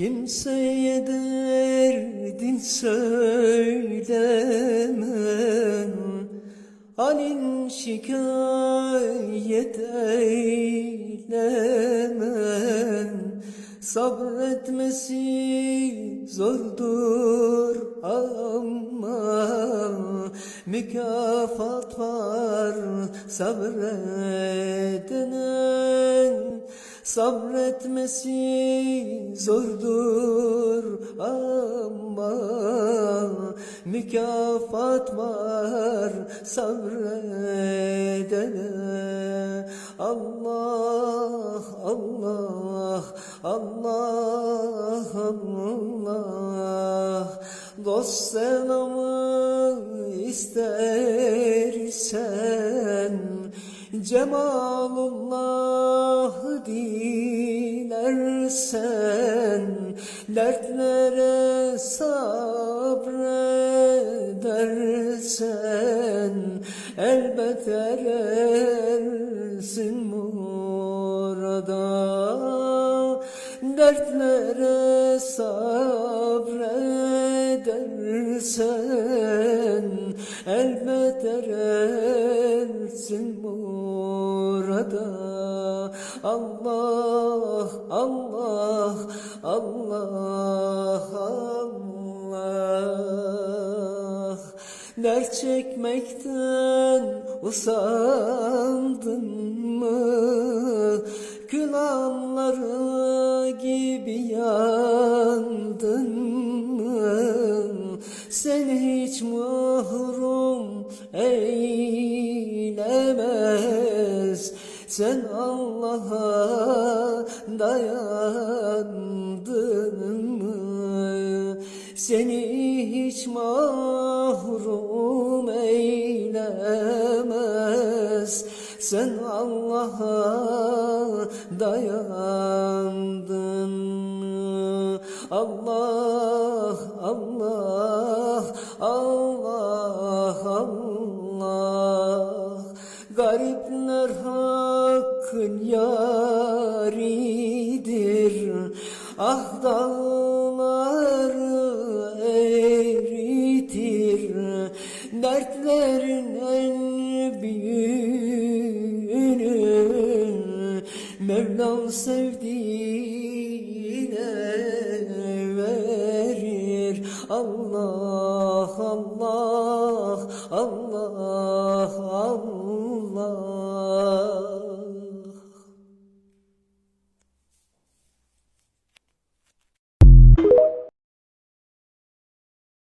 Kimseye derdin söylemem. Halin şikayet eylemem. Sabretmesi zordur ama Mükafat var sabredenen Sabretmesi zordur ama Mükafat var sabredene. Allah, Allah, Allah, Allah. Dost selamı istersen Cemalullah Dertlere sabredersen Elbet erersin murada Dertlere sabredersen Elbet erersin murada Allah, Allah, Allah, Allah Dert çekmekten usandın mı? Günahları gibi yandın mı? Seni hiç mahrum eylemez Sen Allah'a dayandın mı? Seni hiç mahrum eylemez Sen Allah'a dayandın? Allah, Allah, Allah, Allah Garipler hakkın yaridir. Ah dağları eritir. Dertlerin en büyüğünü Mevlam sevdiğine verir. Allah, Allah, Allah